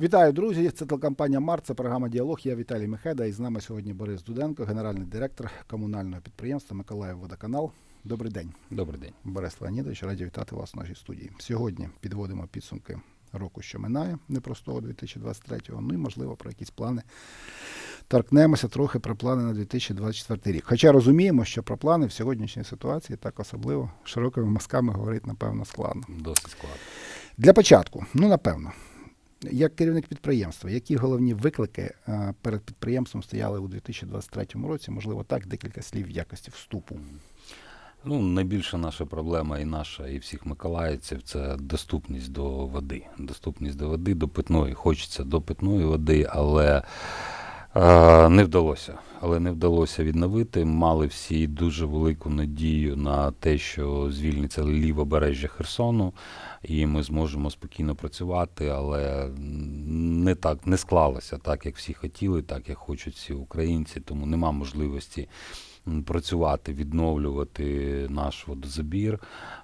Вітаю, друзі! Це телекомпанія Март, це програма Діалог. Я Віталій Мехеда. І з нами сьогодні Борис Дуденко, генеральний директор комунального підприємства Миколаїв Водоканал. Добрий день, Добрий день. Борис Леонідович. Раді вітати вас в нашій студії. Сьогодні підводимо підсумки року, що минає, непростого 2023-го. Ну і можливо про якісь плани. Торкнемося трохи про плани на 2024 рік. Хоча розуміємо, що про плани в сьогоднішній ситуації так особливо широкими мазками говорити, напевно, складно. Досить складно. Для початку, ну напевно, як керівник підприємства, які головні виклики е, перед підприємством стояли у 2023 році? Можливо, так, декілька слів в якості вступу. Ну, найбільша наша проблема і наша, і всіх миколаївців це доступність до води. Доступність до води, до питної. Хочеться до питної води, але не вдалося. Але не вдалося відновити. Мали всі дуже велику надію на те, що звільниться лівобережжя Херсону, і ми зможемо спокійно працювати, але не так не склалося так, як всі хотіли, так як хочуть всі українці, тому нема можливості працювати, відновлювати наш водозабір.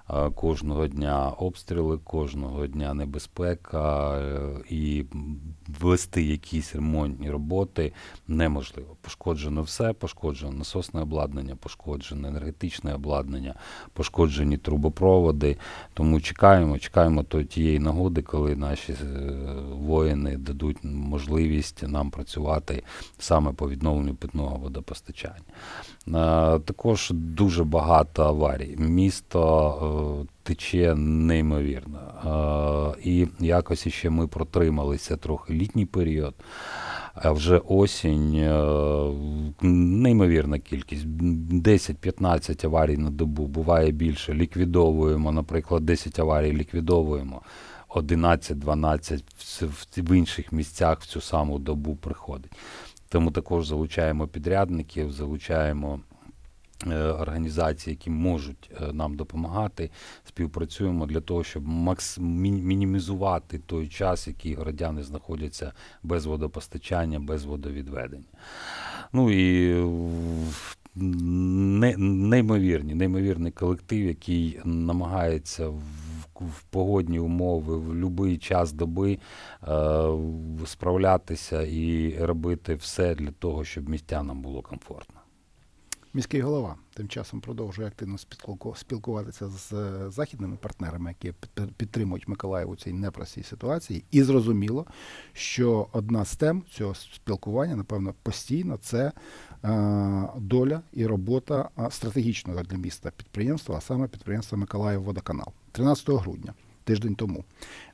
Е, Кожного дня обстріли, кожного дня небезпека е, і вести якісь ремонтні роботи неможливо. Пошкоджено все, пошкоджено насосне обладнання, пошкоджено енергетичне обладнання, пошкоджені трубопроводи. Тому чекаємо, чекаємо тієї нагоди, коли наші е, воїни дадуть можливість нам працювати саме по відновленню питного водопостачання. Е, Також дуже багато аварій. Місто е, тече неймовірно. Е, І якось іще ми протрималися трохи літній період. А вже осінь неймовірна кількість. 10-15 аварій на добу, буває більше. Ліквідовуємо, наприклад, 10 аварій ліквідовуємо. 11-12 в, в, в інших місцях в цю саму добу приходить. Тому також залучаємо підрядників, залучаємо е, організації, які можуть е, нам допомагати. Співпрацюємо для того, щоб макс... мінімізувати той час, який городяни знаходяться без водопостачання, без водовідведення. Ну і в- не, неймовірні, неймовірний колектив, який намагається в, погодні умови в будь-який час доби е, справлятися і робити все для того, щоб містянам було комфортно. Міський голова тим часом продовжує активно спілкуватися з е, західними партнерами, які підтримують Миколаїв у цій непростій ситуації. І зрозуміло, що одна з тем цього спілкування, напевно, постійно це доля і робота е, стратегічного для міста підприємства, а саме підприємства Миколаїв Водоканал. 13 грудня. Тиждень тому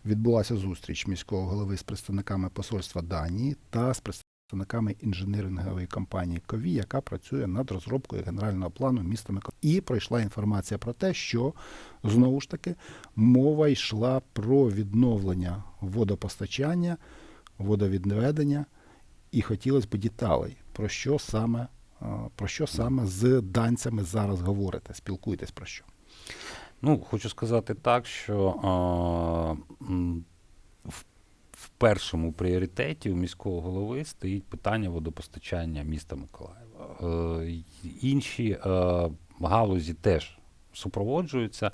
відбулася зустріч міського голови з представниками посольства Данії та з представниками інженерингової компанії Кові, яка працює над розробкою генерального плану міста Миколаїв. І пройшла інформація про те, що знову ж таки мова йшла про відновлення водопостачання, водовідведення, і хотілося б деталей, про що саме, е, про що саме з данцями зараз говорите, спілкуєтесь про що. Ну, хочу сказати так, що а, в, в першому пріоритеті у міського голови стоїть питання водопостачання міста Миколаєва. Е, інші е, галузі теж супроводжуються,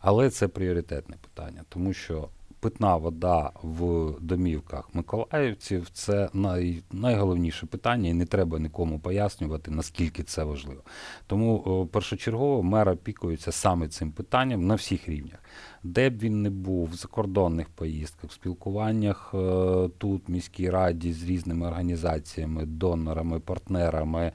але це пріоритетне питання, тому що питна вода в домівках миколаївців це най, найголовніше питання, і не треба нікому пояснювати, наскільки це важливо. Тому першочергово мер опікується саме цим питанням на всіх рівнях. Де б він не був, в закордонних поїздках, в спілкуваннях е, тут, в міській раді з різними організаціями, донорами, партнерами,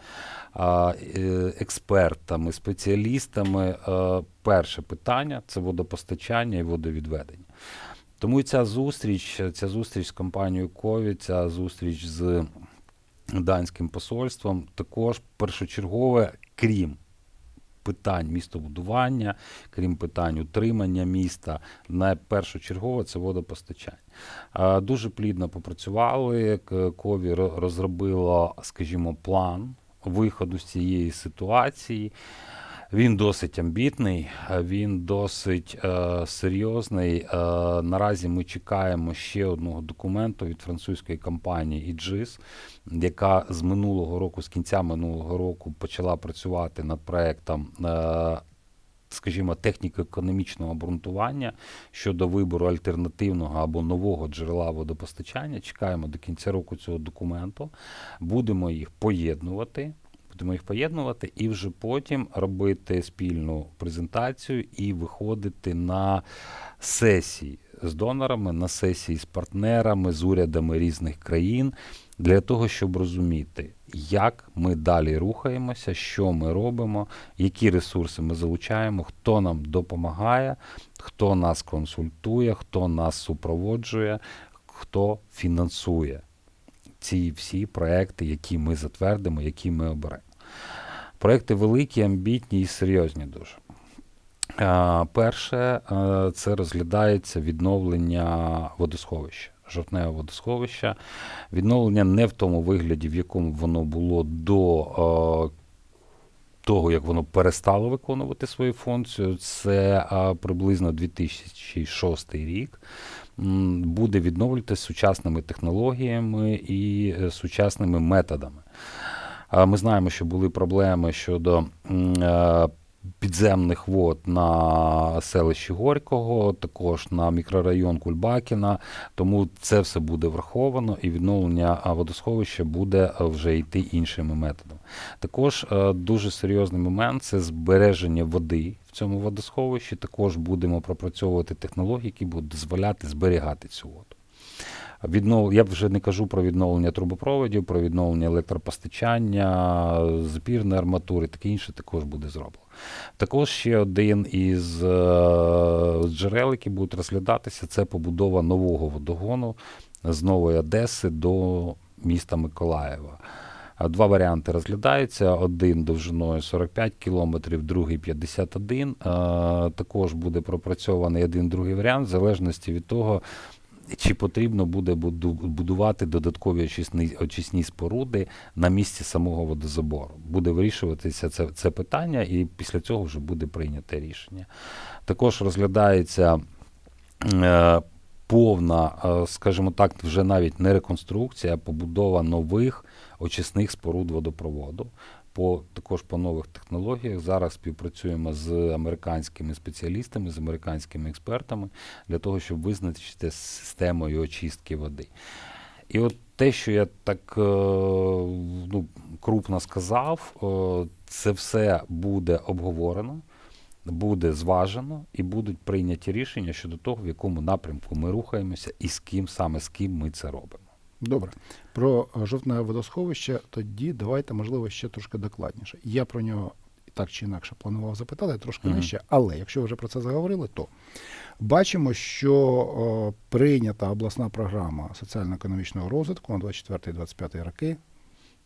е, експертами, спеціалістами. е, Перше питання це водопостачання і водовідведення. Тому ця зустріч, ця зустріч з компанією Кові, ця зустріч з данським посольством також першочергове, крім питань містобудування, крім питань утримання міста, найпершочергове це водопостачання. Дуже плідно попрацювали. Кові ро- розробило, скажімо, план виходу з цієї ситуації. Він досить амбітний, е, він досить е, серйозний. Е, наразі ми чекаємо ще одного документу від французької компанії IGIS, яка з минулого року, з кінця минулого року, почала працювати над проектом е, скажімо, техніко-економічного обґрунтування щодо вибору альтернативного або нового джерела водопостачання. Чекаємо до кінця року цього документу, будемо їх поєднувати. Будемо їх поєднувати і вже потім робити спільну презентацію і виходити на сесії з донорами, на сесії з партнерами, з урядами різних країн для того, щоб розуміти, як ми далі рухаємося, що ми робимо, які ресурси ми залучаємо, хто нам допомагає, хто нас консультує, хто нас супроводжує, хто фінансує ці всі проекти, які ми затвердимо, які ми оберемо. Проекти великі, амбітні і серйозні дуже. Перше, е, це розглядається відновлення водосховища, жовтневого водосховища. Відновлення не в тому вигляді, в якому воно було до е, того, як воно перестало виконувати свою функцію. Це е, приблизно 2006 рік. Буде відновлюватися сучасними технологіями і е, сучасними методами. Ми знаємо, що були проблеми щодо е, підземних вод на селищі Горького, також на мікрорайон Кульбакіна. Тому це все буде враховано, і відновлення водосховища буде е, вже йти іншими методами. Також е, дуже серйозний момент це збереження води в цьому водосховищі. Також будемо пропрацьовувати технології, які будуть дозволяти зберігати цю воду. Віднов... Я вже не кажу про відновлення трубопроводів, про відновлення електропостачання, збірної арматури, таке інше також буде зроблено. Також ще один із е, джерел, які будуть розглядатися, це побудова нового водогону з Нової Одеси до міста Миколаєва. Два варіанти розглядаються: один довжиною 45 кілометрів, другий 51. Е, Також буде пропрацьований один другий варіант, в залежності від того, чи потрібно буде будувати додаткові очисні, очисні споруди на місці самого водозабору. Буде вирішуватися це, це питання, і після цього вже буде прийнято рішення. Також розглядається е, повна, е, скажімо так, вже навіть не реконструкція, а побудова нових очисних споруд водопроводу. По також по нових технологіях зараз співпрацюємо з американськими спеціалістами, з американськими експертами для того, щоб визначити системою очистки води. І от те, що я так е, ну, крупно сказав, е, це все буде обговорено, буде зважено і будуть прийняті рішення щодо того, в якому напрямку ми рухаємося і з ким саме з ким ми це робимо. Добре. Про е, жовтневе водосховище тоді давайте, можливо, ще трошки докладніше. Я про нього так чи інакше планував запитати трошки Мгм. нижче, але якщо вже про це заговорили, то бачимо, що о, прийнята обласна програма соціально-економічного розвитку на 24-25 роки.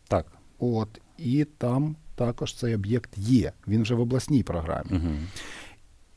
Так. От, і там також цей об'єкт є. Він вже в обласній програмі. Угу.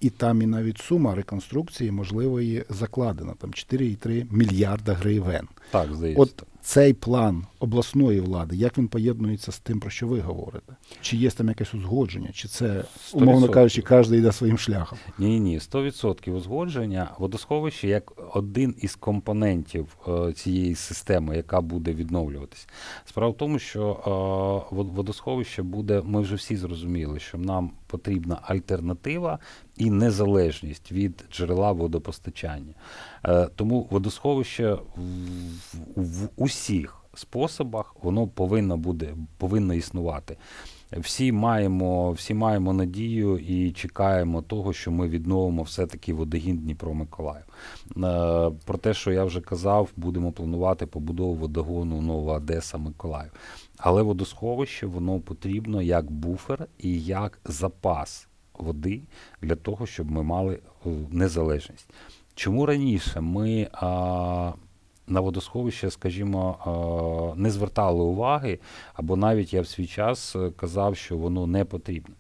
І там і навіть сума реконструкції можливої закладена, там 4,3 мільярда гривень. Так, здається. От. Цей план обласної влади, як він поєднується з тим, про що ви говорите? Чи є там якесь узгодження, чи це, умовно 100%. кажучи, кожен йде своїм шляхом? Ні, ні, 100% узгодження. Водосховище як один із компонентів е, цієї системи, яка буде відновлюватись. Справа в тому, що е, водосховище буде, ми вже всі зрозуміли, що нам потрібна альтернатива і незалежність від джерела водопостачання. Е, тому водосховище в, в усіх способах воно повинно буде повинно існувати. Всі маємо, всі маємо надію і чекаємо того, що ми відновимо все-таки водогін Дніпро Миколаїв. Е, Про те, що я вже казав, будемо планувати побудову водогону Нова Одеса Миколаїв. Але водосховище воно потрібно як буфер і як запас води для того, щоб ми мали е, незалежність. Чому раніше ми а, на водосховище, скажімо, а, не звертали уваги, або навіть я в свій час е, казав, що воно не потрібне.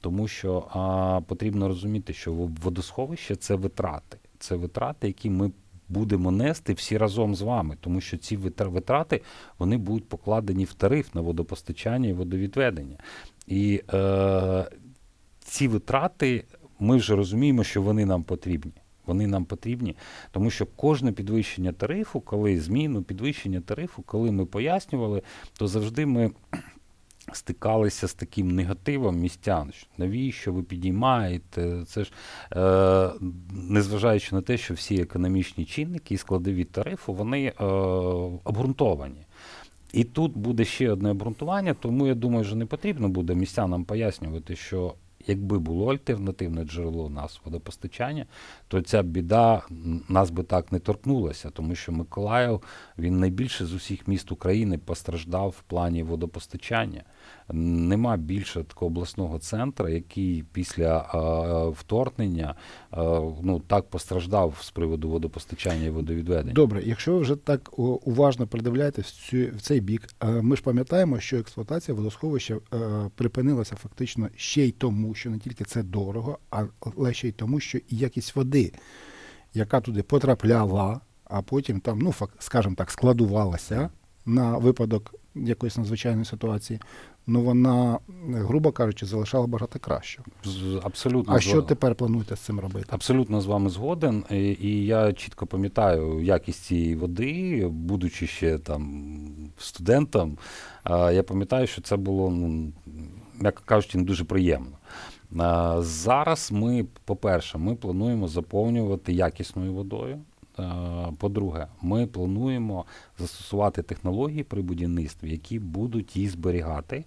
Тому що а, потрібно розуміти, що водосховище це витрати. Це витрати, які ми будемо нести всі разом з вами, тому що ці витра- витрати вони будуть покладені в тариф на водопостачання і водовідведення. І е, ці витрати ми вже розуміємо, що вони нам потрібні. Вони нам потрібні, тому що кожне підвищення тарифу, коли зміну підвищення тарифу, коли ми пояснювали, то завжди ми стикалися з таким негативом містян. що Навіщо ви підіймаєте? Це ж е, незважаючи на те, що всі економічні чинники і складові тарифу, вони е, обґрунтовані. І тут буде ще одне обґрунтування, тому я думаю, що не потрібно буде містянам пояснювати, що якби було альтернативне джерело нас водопостачання, то ця біда нас би так не торкнулася, тому що Миколаїв він найбільше з усіх міст України постраждав в плані водопостачання. Нема більше такого обласного центру, який після е, вторгнення е, ну, так постраждав з приводу водопостачання і водовідведення. Добре, якщо ви вже так уважно придивляєтесь цю, в цей бік, е, ми ж пам'ятаємо, що експлуатація водосховища е, припинилася фактично ще й тому, що не тільки це дорого, а- але ще й тому, що і якість води, яка туди потрапляла, а потім там, ну скажімо так, складувалася на випадок якоїсь надзвичайної ситуації, ну вона, грубо кажучи, залишала бажати кращого. Абсолютно А що тепер плануєте з цим робити? Абсолютно з вами згоден. І, і я чітко пам'ятаю якість цієї води, будучи ще там студентом. Я пам'ятаю, що це було, ну, м'яко кажучи, не дуже приємно. Зараз ми, по-перше, ми плануємо заповнювати якісною водою. По-друге, ми плануємо застосувати технології при будівництві, які будуть її зберігати.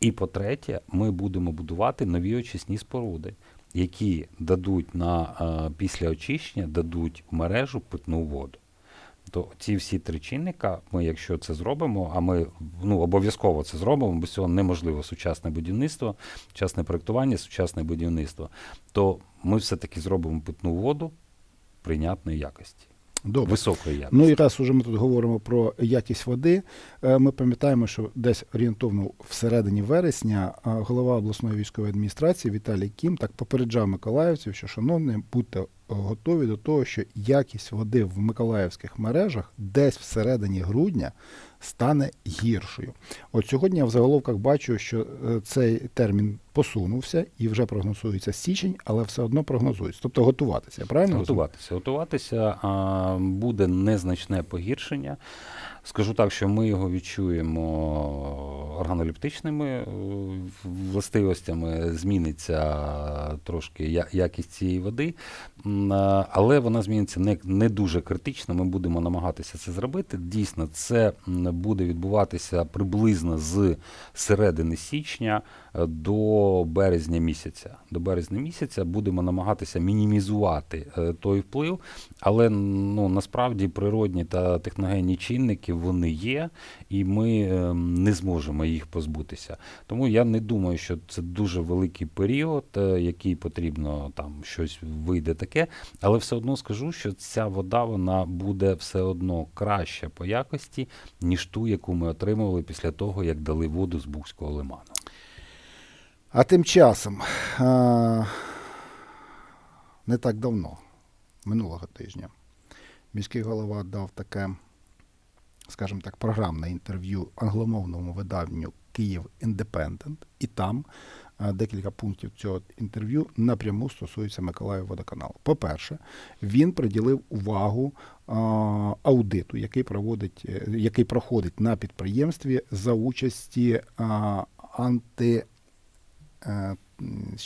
І по-третє, ми будемо будувати нові очисні споруди, які дадуть на після очищення дадуть в мережу питну воду. То ці всі три чинника, ми, якщо це зробимо, а ми ну, обов'язково це зробимо, без цього неможливо сучасне будівництво, сучасне проєктування, сучасне будівництво, то ми все-таки зробимо питну воду прийнятної якості, Добре. високої якості. Ну і раз уже ми тут говоримо про якість води, е, ми пам'ятаємо, що десь орієнтовно всередині вересня голова обласної військової адміністрації Віталій Кім так попереджав миколаївців, що шановні, будьте готові до того, що якість води в миколаївських мережах десь всередині грудня стане гіршою. От сьогодні я в заголовках бачу, що е, цей термін посунувся і вже прогнозується січень, але все одно прогнозується. Тобто готуватися, правильно? Готуватися. Готуватися буде незначне погіршення. Скажу так, що ми його відчуємо органолептичними е, властивостями. Зміниться трошки якість цієї води, але вона зміниться не, не дуже критично. Ми будемо намагатися це зробити. Дійсно, це буде відбуватися приблизно з середини січня е, до березня місяця. До березня місяця будемо намагатися мінімізувати е, той вплив, але ну, насправді природні та техногенні чинники вони є, і ми е, не зможемо їх позбутися. Тому я не думаю, що це дуже великий період, е, який потрібно там щось вийде таке. Але все одно скажу, що ця вода вона буде все одно краща по якості, ніж ту, яку ми отримували після того, як дали воду з Бухського лиману. А тим часом, не так давно, минулого тижня, міський голова дав таке, скажімо так, програмне інтерв'ю англомовному виданню Київ Індепендент, і там декілька пунктів цього інтерв'ю напряму стосуються Миколаїв водоканалу. По-перше, він приділив увагу аудиту, який проводить, е, який проходить на підприємстві за участі анти. Е,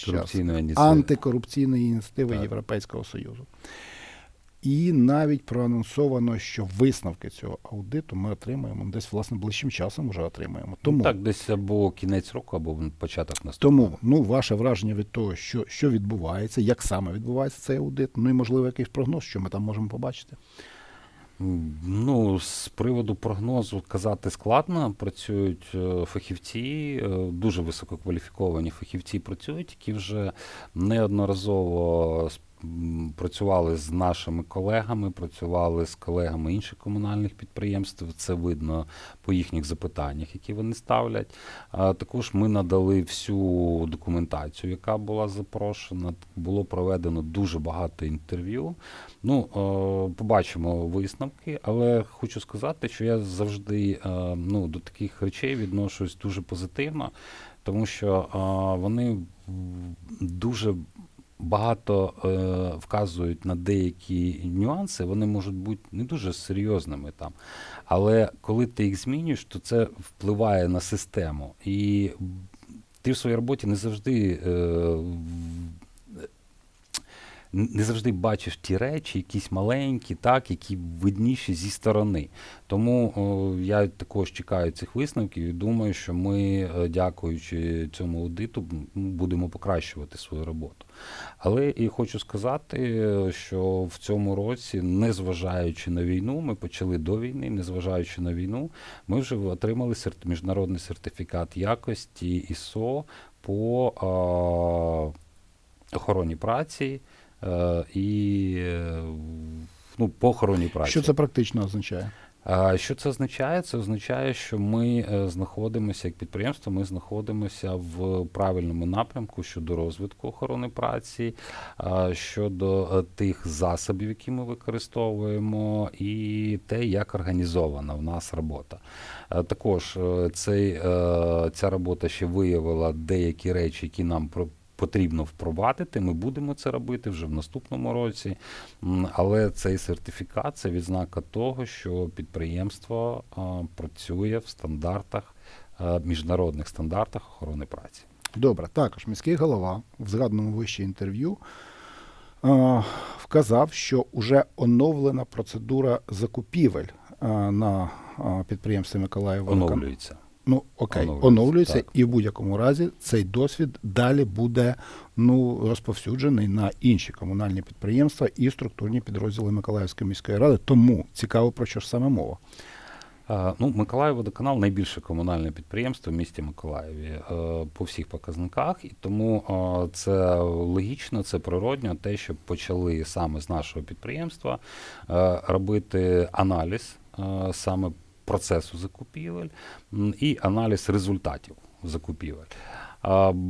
Корупційної ініціативи. антикорупційної ініціативи Так. Європейського Союзу. І навіть проанонсовано, що висновки цього аудиту ми отримаємо десь власне ближчим часом вже отримаємо. Тому, Так, десь або кінець року, або початок наступного. тому ну, ваше враження від того, що, що відбувається, як саме відбувається цей аудит, ну і можливо якийсь прогноз, що ми там можемо побачити. Ну, з приводу прогнозу казати складно. Працюють е, фахівці, е, дуже висококваліфіковані фахівці працюють, які вже неодноразово працювали з нашими колегами, працювали з колегами інших комунальних підприємств. Це видно по їхніх запитаннях, які вони ставлять. Також ми надали всю документацію, яка була запрошена. Було проведено дуже багато інтерв'ю. Ну, е, побачимо висновки, але хочу сказати, що я завжди е, ну, до таких речей відношусь дуже позитивно, тому що е, вони дуже багато е, вказують на деякі нюанси, вони можуть бути не дуже серйозними там. Але коли ти їх змінюєш, то це впливає на систему. І ти в своїй роботі не завжди. Е, не завжди бачиш ті речі, якісь маленькі, так, які видніші зі сторони. Тому о, я також чекаю цих висновків і думаю, що ми, е, дякуючи цьому аудиту, будемо покращувати свою роботу. Але і хочу сказати, що в цьому році, незважаючи на війну, ми почали до війни, незважаючи на війну, ми вже отримали міжнародний сертифікат якості ISO по а, охороні праці і е, ну, по праці. Що це практично означає? Що це означає? Це означає, що ми е, знаходимося як підприємство, ми знаходимося в правильному напрямку щодо розвитку охорони праці, щодо е, тих засобів, які ми використовуємо, і те, як організована в нас робота. Е, Також е, цей, е, ця робота ще виявила деякі речі, які нам потрібно впровадити. Ми будемо це робити вже в наступному році. Але цей сертифікат це відзнака того, що підприємство працює в стандартах, міжнародних стандартах охорони праці. Добре, також міський голова в згаданому вище інтерв'ю вказав, що вже оновлена процедура закупівель на підприємстві Миколаєва. Оновлюється. Ну окей, Оновлюється, оновлюється, і в будь-якому разі цей досвід далі буде ну розповсюджений на інші комунальні підприємства і структурні підрозділи Миколаївської міської ради. Тому цікаво про що ж саме мова. Е, Ну, Миколаївводоканал найбільше комунальне підприємство в місті Миколаєві е, по всіх показниках, і тому е, це логічно, це природньо, те, що почали саме з нашого підприємства робити аналіз саме процесу закупівель і аналіз результатів закупівель.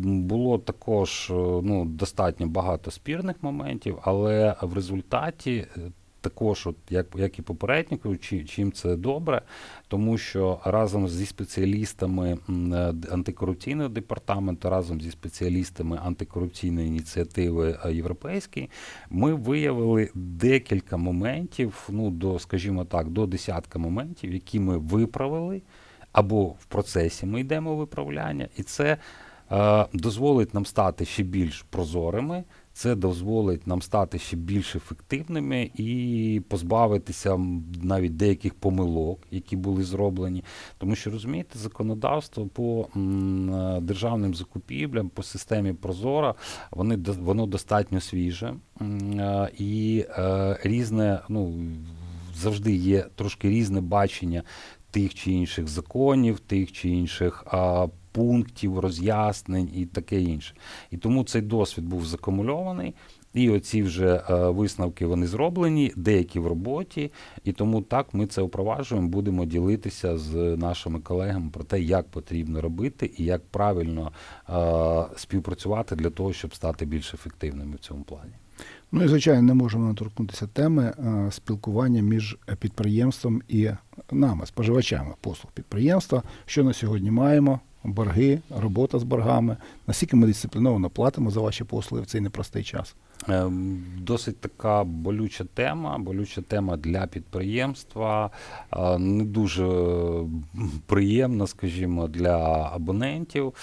Було також е, ну, достатньо багато спірних моментів, але в результаті е, також, от, як, як і попередньо, чи- чим це добре, тому що разом зі спеціалістами е, антикорупційного департаменту, разом зі спеціалістами антикорупційної ініціативи е, європейської, ми виявили декілька моментів, ну до, скажімо так, до десятка моментів, які ми виправили, або в процесі ми йдемо виправляння, і це дозволить нам стати ще більш прозорими. Це дозволить нам стати ще більш ефективними і позбавитися навіть деяких помилок, які були зроблені. Тому що розумієте, законодавство по е, державним закупівлям, по системі Прозора, вони воно достатньо свіже е, і е, різне, ну завжди є трошки різне бачення тих чи інших законів, тих чи інших пунктів, роз'яснень і таке інше. І тому цей досвід був закумульований. І оці вже е, висновки вони зроблені, деякі в роботі, і тому так ми це впроваджуємо, будемо ділитися з нашими колегами про те, як потрібно робити і як правильно е, співпрацювати для того, щоб стати більш ефективними в цьому плані. Ну і звичайно, не можемо не торкнутися теми е, спілкування між підприємством і нами, споживачами послуг підприємства. Що на сьогодні маємо? Борги, робота з боргами. Наскільки ми дисципліновано платимо за ваші послуги в цей непростий час? Ем, Досить така болюча тема, болюча тема для підприємства, е, не дуже приємна, скажімо, для абонентів.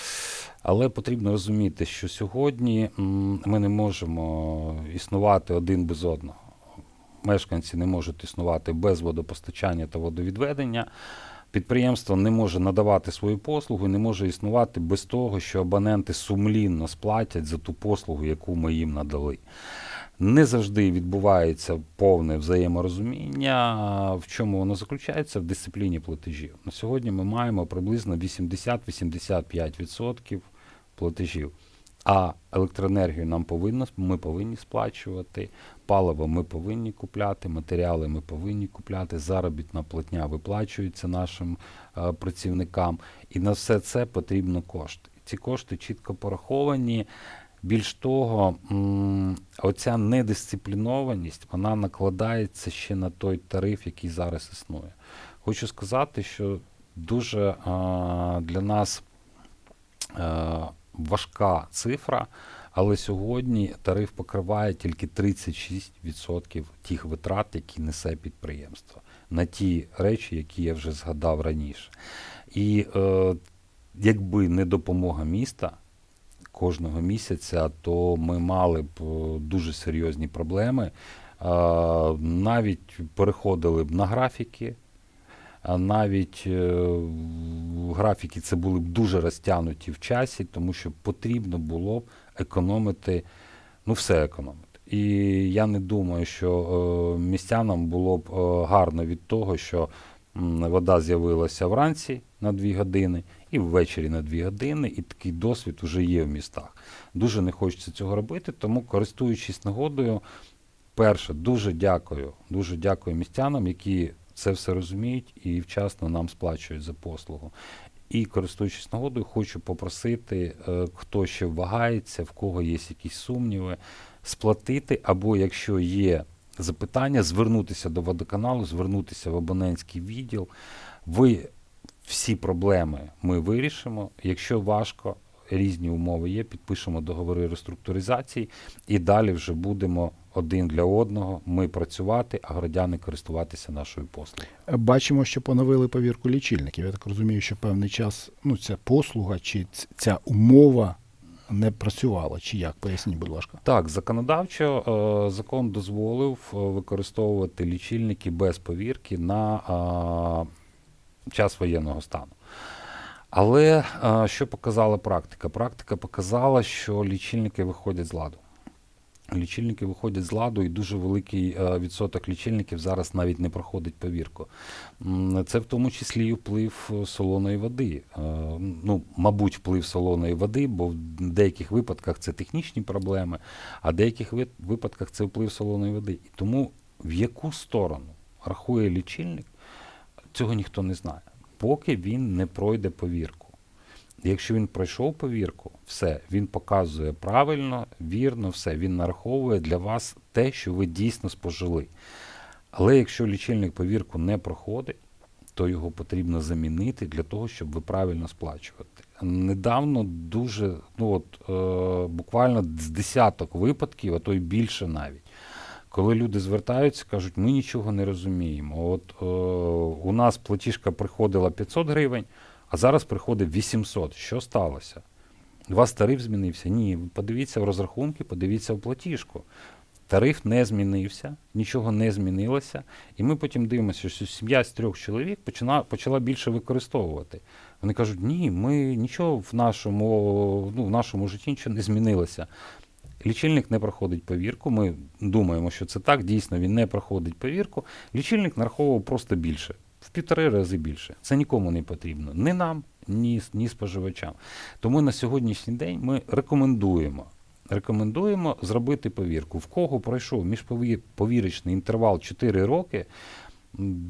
Але потрібно розуміти, що сьогодні ми не можемо існувати один без одного. Мешканці не можуть існувати без водопостачання та водовідведення. Підприємство не може надавати свою послугу, не може існувати без того, що абоненти сумлінно сплатять за ту послугу, яку ми їм надали. Не завжди відбувається повне взаєморозуміння. В чому воно заключається? В дисципліні платежів. На сьогодні ми маємо приблизно 80-85% платежів. А електроенергію нам повинно, ми повинні сплачувати, паливо ми повинні купляти, матеріали ми повинні купляти, заробітна платня виплачується нашим е, працівникам. І на все це потрібно кошти. Ці кошти чітко пораховані. Більш того, оця недисциплінованість вона накладається ще на той тариф, який зараз існує. Хочу сказати, що дуже а, для нас а, важка цифра, але сьогодні тариф покриває тільки 36% тих витрат, які несе підприємство на ті речі, які я вже згадав раніше. І е, якби не допомога міста кожного місяця, то ми мали б е, дуже серйозні проблеми. Е, навіть переходили б на графіки, навіть е, графіки це були б дуже розтягнуті в часі, тому що потрібно було б економити, ну все економити. І я не думаю, що е, містянам було б е, гарно від того, що вода з'явилася вранці на 2 години і ввечері на 2 години, і такий досвід вже є в містах. Дуже не хочеться цього робити, тому користуючись нагодою, перше, дуже дякую, дуже дякую містянам, які це все розуміють і вчасно нам сплачують за послугу. І користуючись нагодою, хочу попросити, е, хто ще вагається, в кого є якісь сумніви, сплатити, або якщо є запитання, звернутися до водоканалу, звернутися в абонентський відділ. Ви всі проблеми ми вирішимо. Якщо важко, різні умови є, підпишемо договори реструктуризації і далі вже будемо один для одного ми працювати, а громадяни користуватися нашою послугою. Бачимо, що поновили повірку лічильників. Я так розумію, що певний час ну, ця послуга чи ця умова не працювала. Чи як? Поясніть, будь ласка. Так, законодавчо е, закон дозволив е, використовувати лічильники без повірки на е, час воєнного стану. Але е, що показала практика? Практика показала, що лічильники виходять з ладу. Лічильники виходять з ладу, і дуже великий е, відсоток лічильників зараз навіть не проходить повірку. Це в тому числі і вплив е, солоної води. Ну, мабуть, вплив солоної води, бо в деяких випадках це технічні проблеми, а в деяких випадках це вплив солоної води. І тому в яку сторону рахує лічильник, цього ніхто не знає, поки він не пройде повірку. Якщо він пройшов повірку, все, він показує правильно, вірно, все, він нараховує для вас те, що ви дійсно спожили. Але якщо лічильник повірку не проходить, то його потрібно замінити для того, щоб ви правильно сплачувати. Недавно дуже, ну от е, буквально з десяток випадків, а то й більше навіть. Коли люди звертаються, кажуть, ми нічого не розуміємо. От е, у нас платіжка приходила 500 гривень, а зараз приходить 800. Що сталося? У вас тариф змінився? Ні. Подивіться в розрахунки, подивіться в платіжку. Тариф не змінився, нічого не змінилося. І ми потім дивимося, що сім'я з трьох чоловік почала, почала більше використовувати. Вони кажуть, ні, ми нічого в нашому, ну, в нашому житті нічого не змінилося. Лічильник не проходить повірку. Ми думаємо, що це так. Дійсно, він не проходить повірку. Лічильник нараховував просто більше, в півтори рази більше. Це нікому не потрібно. Ні нам, ні, ні споживачам. Тому на сьогоднішній день ми рекомендуємо. Рекомендуємо зробити повірку. В кого пройшов міжповірочний інтервал 4 роки,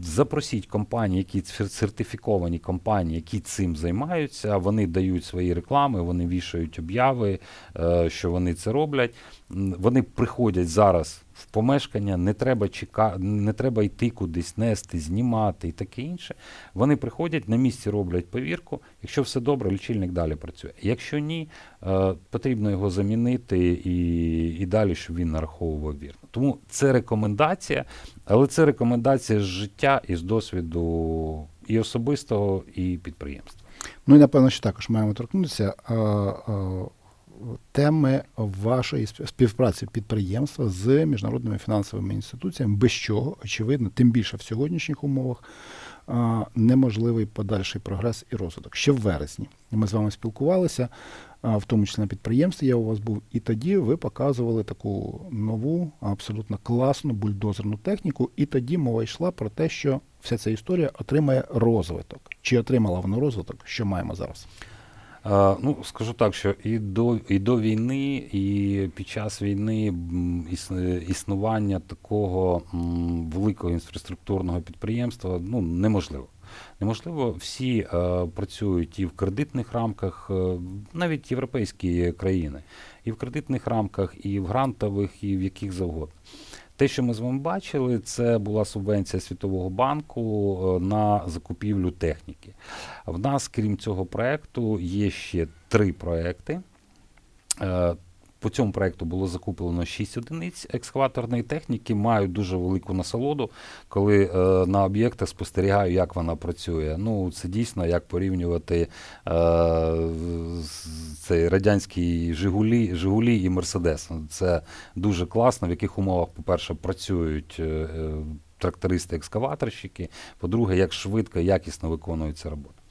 запросіть компанії, які сертифіковані компанії, які цим займаються. Вони дають свої реклами, вони вішають обяви, е, що вони це роблять. Вони приходять зараз в помешкання, не треба чека... не треба йти кудись, нести, знімати і таке інше. Вони приходять на місці, роблять повірку. Якщо все добре, лічильник далі працює. Якщо ні, е, потрібно його замінити і, і далі, щоб він нараховував вірно. Тому це рекомендація, але це рекомендація з життя і з досвіду і особистого, і підприємства. Ну і напевно, що також маємо торкнутися а, а, теми вашої сп- співпраці підприємства з міжнародними фінансовими інституціями, без чого, очевидно, тим більше в сьогоднішніх умовах неможливий подальший прогрес і розвиток. Ще в вересні ми з вами спілкувалися, в тому числі на підприємстві я у вас був, і тоді ви показували таку нову, абсолютно класну бульдозерну техніку, і тоді мова йшла про те, що вся ця історія отримає розвиток. Чи отримала вона розвиток? Що маємо зараз? Е, Ну, скажу так, що і до, і до війни, і під час війни іс- існування такого великого інфраструктурного підприємства ну, неможливо. Неможливо, всі е, працюють і в кредитних рамках, е, навіть європейські країни, і в кредитних рамках, і в грантових, і в яких завгодно. Те, що ми з вами бачили, це була субвенція Світового банку е, на закупівлю техніки. В нас, крім цього проекту, є ще три проекти. По цьому проекту було закуплено 6 одиниць екскаваторної техніки. Маю дуже велику насолоду, коли е, на об'єктах спостерігаю, як вона працює. Ну, це дійсно як порівнювати е, цей радянський Жигулі, Жигулі і Мерседес. Це дуже класно, в яких умовах, по-перше, працюють. е, е, Трактористи-екскаваторщики, по-друге, як швидко і якісно виконується робота.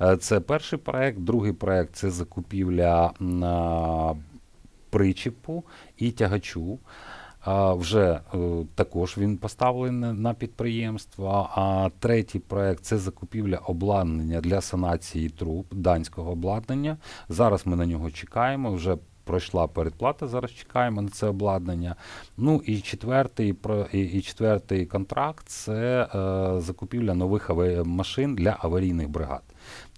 Е, Це перший проект. Другий проект це закупівля причіпу і тягачу. А вже е, також він поставлений на підприємство. А третій проект це закупівля обладнання для санації труб, данського обладнання. Зараз ми на нього чекаємо. Вже пройшла передплата. Зараз чекаємо на це обладнання. Ну і четвертий про і, і четвертий контракт це е, закупівля нових ава- машин для аварійних бригад.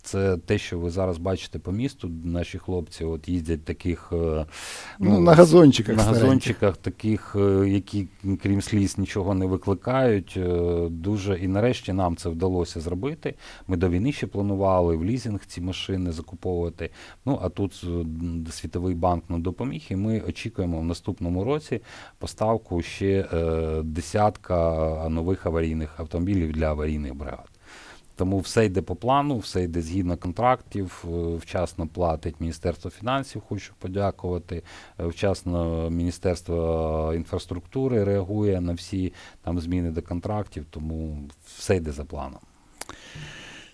Це те, що ви зараз бачите по місту. Наші хлопці от їздять таких е, Ну, на газончиках. на газончиках, таких, е, які крім сліз нічого не викликають. е, Дуже і нарешті нам це вдалося зробити. Ми до війни ще планували в лізинг ці машини закуповувати. Ну а тут Світовий банк нам допоміг, і ми очікуємо в наступному році поставку ще е, десятка нових аварійних автомобілів для аварійних бригад. Тому все йде по плану, все йде згідно контрактів. е, Вчасно платить Міністерство фінансів, хочу подякувати. е, Вчасно Міністерство інфраструктури реагує на всі там зміни до контрактів, тому все йде за планом.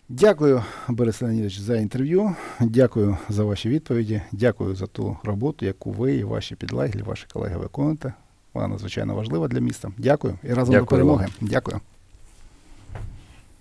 Дякую, Борис Леонідович, за інтерв'ю. Дякую за ваші відповіді. Дякую за ту роботу, яку ви і ваші підлеглі, ваші колеги виконуєте. Вона надзвичайно важлива для міста. Дякую і разом до Дякую перемоги. Дякую.